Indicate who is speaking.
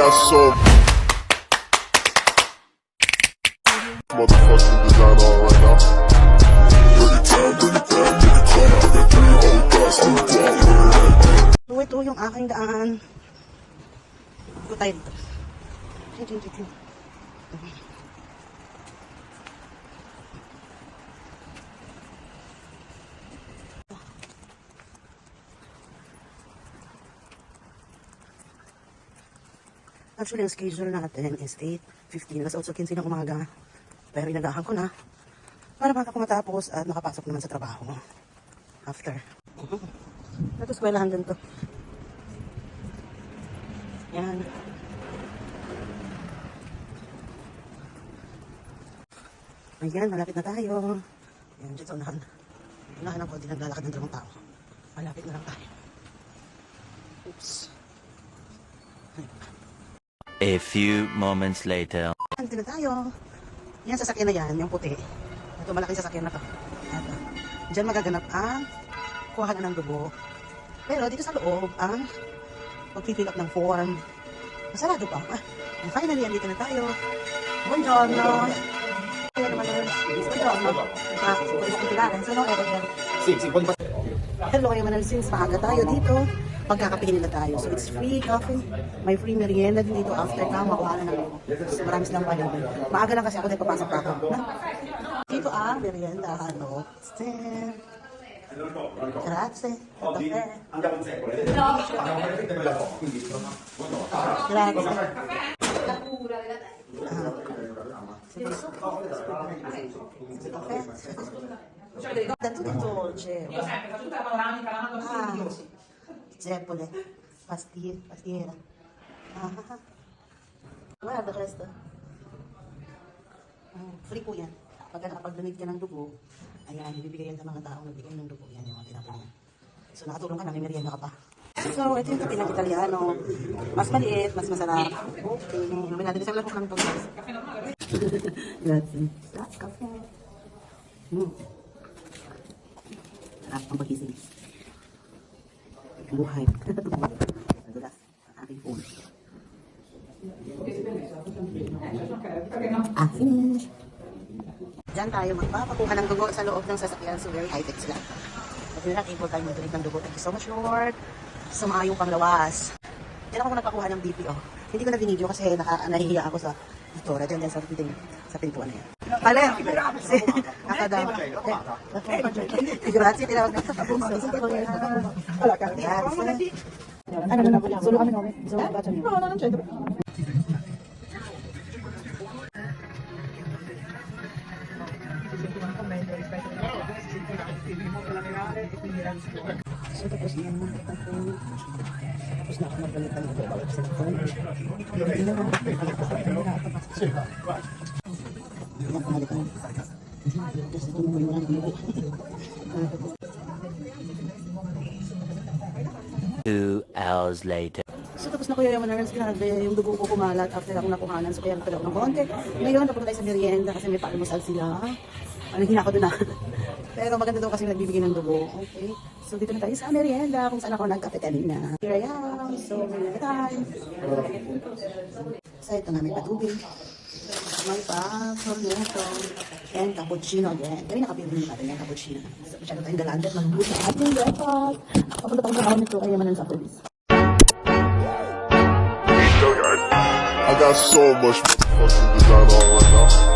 Speaker 1: got so motherfucking design on right now. Bring
Speaker 2: ito yung aking daan. Tayo dito. Chin, chin, chin, Actually, ang schedule natin is 8.15. Alas 8.15 ng umaga. Pero inagahan ko na para baka ko matapos at makapasok naman sa trabaho. After. Ito, eskwelahan din to. Yan. Ayan, malapit na tayo. Yan, dyan sa unahan. Unahan ng konti naglalakad ng dalawang tao. Malapit na lang tayo. Oops.
Speaker 3: A few moments later.
Speaker 2: Andito na tayo. Yan, sasakyan na yan, yung puti. Ito, malaking sasakyan na to. Ito. Diyan magaganap ang kuha na ng dugo. Pero dito sa loob, ang pag-fill up ng form. Masarado pa. Ah, and finally, andito na tayo. Buongiorno. Ayan naman naman. Buongiorno. Ah, pwede kong kilala. So, no, Evan.
Speaker 4: Sì, sì, poi
Speaker 2: Hello, kayo man since maaga tayo dito. Pagkakapihin nila tayo. So, it's free coffee. May free merienda din dito after ka. Makuha na ng so, marami silang palibre. Maaga lang kasi ako dahil papasok pa ako. Na? Dito ang merienda. Ano? Grazie. Caffè.
Speaker 4: andiamo in secolo. Abbiamo veramente bella foto, quindi
Speaker 2: Grazie. Ah. Sige. Caffè. Tanto di dolce. Ah. Zeppole. Pastiglie. Pastiera. Ah. Guarda questo. Ah, free po yan. Pag nakapag-donate ka ng dugo, ayan, ibibigay yan sa mga taong nagbigay ng dugo. Yan yung mga tinapon yan. So nakatulong ka na, may merienda ka pa. So, ito yung kapinang Italiano. Mas maliit, mas masarap. Okay. Inumin natin lahok lang ito. guys. Grazie. That's cafe. Mm. Sarap ang pagising. Buhay. Nadulas ang aking phone. Ah, finish. Diyan tayo magpapakuha ng dugo sa loob ng sasakyan. So, very high-tech sila. At yun lang, able tayo mag-donate ng dugo. Thank you so much, Lord. Sumayong panglawas. Diyan ako nagpakuha ng BPO. Hindi ko na binidyo kasi naka, nahihiya ako sa Victoria. Diyan, diyan sa, sa pintuan na yan. Pala, si, nakadama. Grazie, tinawag na. Wala ka. Grazie. Ano na na? Solo kami namin. So, bacha niyo. No, no, no, So, tapos na naman ako. Tapos na ako magalitan ito. Bawat sa phone. Hindi na ako Hindi
Speaker 3: Two hours later.
Speaker 2: So tapos na Kuya Yaman Ernst, grabe, yung dugo ko kumalat after ako nakuhanan. So kaya nagtalaw ng konti. Ngayon, napunta tayo sa merienda kasi may paalmusal sila. Ano, hina ko doon na. Pero maganda daw kasi nagbibigay ng dugo. Okay. So dito na tayo sa merienda kung saan ako nagkape kanina. Here I am. So, merienda time. So ito na, may patubig. May pa, cornetto, and cappuccino again. Kami nakapili natin yung cappuccino. So, masyado tayong galanda at magbuti sa ating breakfast. Papunta tayo sa kawan nito kay Yaman sa police.
Speaker 1: I got so much motherfucking design on right now.